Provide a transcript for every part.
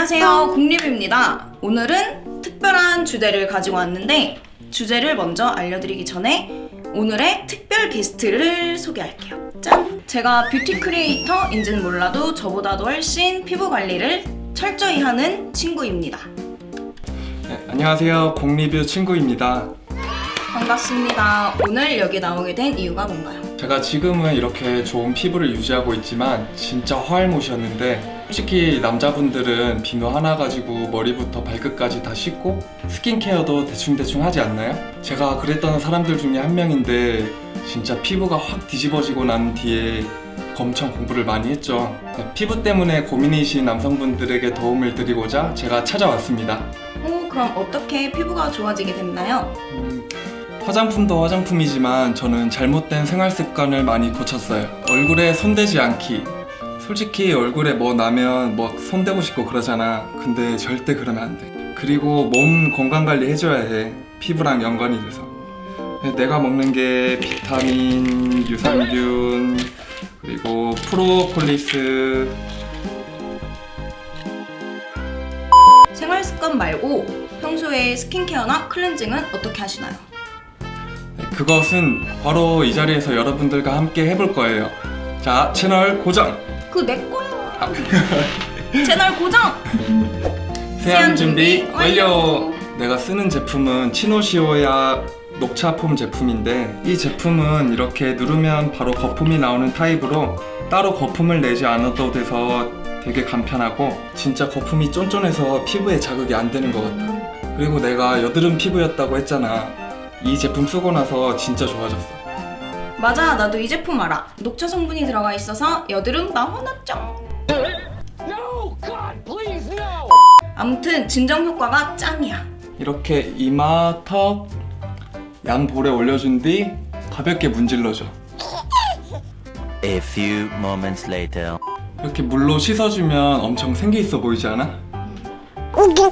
안녕하세요. 국립입니다. 오늘은 특별한 주제를 가지고 왔는데 주제를 먼저 알려드리기 전에 오늘의 특별 게스트를 소개할게요. 짠! 제가 뷰티 크리에이터인지는 몰라도 저보다도 훨씬 피부 관리를 철저히 하는 친구입니다. 네, 안녕하세요. 공리뷰 친구입니다. 반갑습니다. 오늘 여기 나오게 된 이유가 뭔가요? 제가 지금은 이렇게 좋은 피부를 유지하고 있지만 진짜 화알못이었는데 솔직히 남자분들은 비누 하나 가지고 머리부터 발끝까지 다 씻고 스킨케어도 대충대충 하지 않나요? 제가 그랬던 사람들 중에 한 명인데 진짜 피부가 확 뒤집어지고 난 뒤에 엄청 공부를 많이 했죠. 네, 피부 때문에 고민이신 남성분들에게 도움을 드리고자 제가 찾아왔습니다. 오, 그럼 어떻게 피부가 좋아지게 됐나요? 음, 화장품도 화장품이지만 저는 잘못된 생활 습관을 많이 고쳤어요. 얼굴에 손대지 않기. 솔직히 얼굴에 뭐 나면 뭐 손대고 싶고 그러잖아. 근데 절대 그러면 안 돼. 그리고 몸 건강 관리 해줘야 해. 피부랑 연관이 돼서. 내가 먹는 게 비타민, 유산균, 그리고 프로폴리스, 생활 습관 말고 평소에 스킨케어나 클렌징은 어떻게 하시나요? 그것은 바로 이 자리에서 여러분들과 함께 해볼 거예요. 자, 채널 고정! 그거 내 거야. 채널 고정. 세안 준비 완료! 내가 쓰는 제품은 치노시오야 녹차 폼 제품인데 이 제품은 이렇게 누르면 바로 거품이 나오는 타입으로 따로 거품을 내지 않아도 돼서 되게 간편하고 진짜 거품이 쫀쫀해서 피부에 자극이 안 되는 것 같아 그리고 내가 여드름 피부였다고 했잖아 이 제품 쓰고 나서 진짜 좋아졌어 맞아, 나도 이 제품 알아. 녹차 성분이 들어가 있어서 여드름 나 화났죠. No! God, please, no! 아무튼 진정 효과가 짱이야. 이렇게 이마, 턱, 양볼에 올려준 뒤 가볍게 문질러줘 A few moments later. 이렇게 물로 씻어주면 엄청 생기 있어 보이지 않아?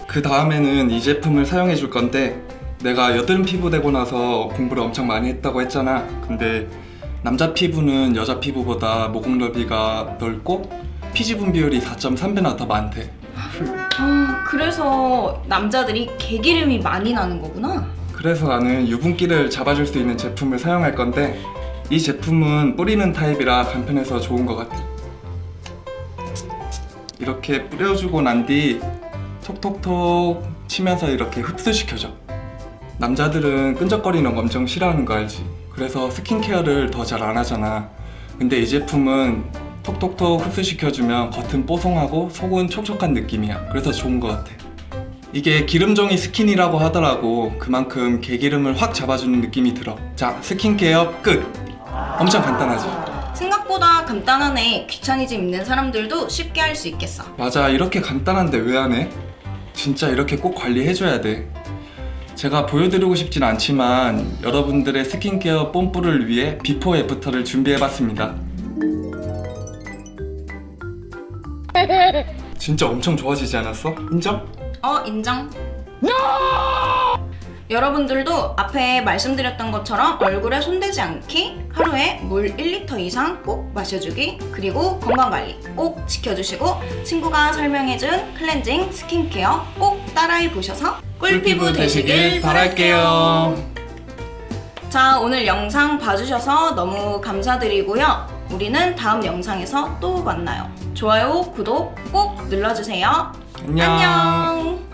그 다음에는 이 제품을 사용해 줄 건데 내가 여드름 피부 되고 나서 공부를 엄청 많이 했다고 했잖아. 근데 남자 피부는 여자 피부보다 모공 넓이가 넓고 피지분 비율이 4.3배나 더 많대. 아, 그래서 남자들이 개기름이 많이 나는 거구나. 그래서 나는 유분기를 잡아줄 수 있는 제품을 사용할 건데 이 제품은 뿌리는 타입이라 간편해서 좋은 것 같아. 이렇게 뿌려주고 난 뒤 톡톡톡 치면서 이렇게 흡수시켜줘. 남자들은 끈적거리는 거 엄청 싫어하는 거 알지? 그래서 스킨케어를 더 잘 안 하잖아. 근데 이 제품은 톡톡톡 흡수시켜주면 겉은 뽀송하고 속은 촉촉한 느낌이야. 그래서 좋은 것 같아. 이게 기름종이 스킨이라고 하더라고. 그만큼 개기름을 확 잡아주는 느낌이 들어. 자, 스킨케어 끝. 엄청 간단하지? 생각보다 간단하네. 귀차니즘 있는 사람들도 쉽게 할 수 있겠어. 맞아, 이렇게 간단한데 왜 안 해? 진짜 이렇게 꼭 관리해줘야 돼. 제가 보여드리고 싶진 않지만 여러분들의 스킨케어 뽐뿌를 위해 비포 애프터를 준비해봤습니다. 진짜 엄청 좋아지지 않았어? 인정? 어, 인정. 여러분들도 앞에 말씀드렸던 것처럼 얼굴에 손대지 않기, 하루에 물 1리터 이상 꼭 마셔주기, 그리고 건강관리 꼭 지켜주시고 친구가 설명해준 클렌징, 스킨케어 꼭 따라해 보셔서 꿀피부 되시길 바랄게요. 자, 오늘 영상 봐주셔서 너무 감사드리고요. 우리는 다음 영상에서 또 만나요. 좋아요, 구독 꼭 눌러주세요. 안녕. 안녕.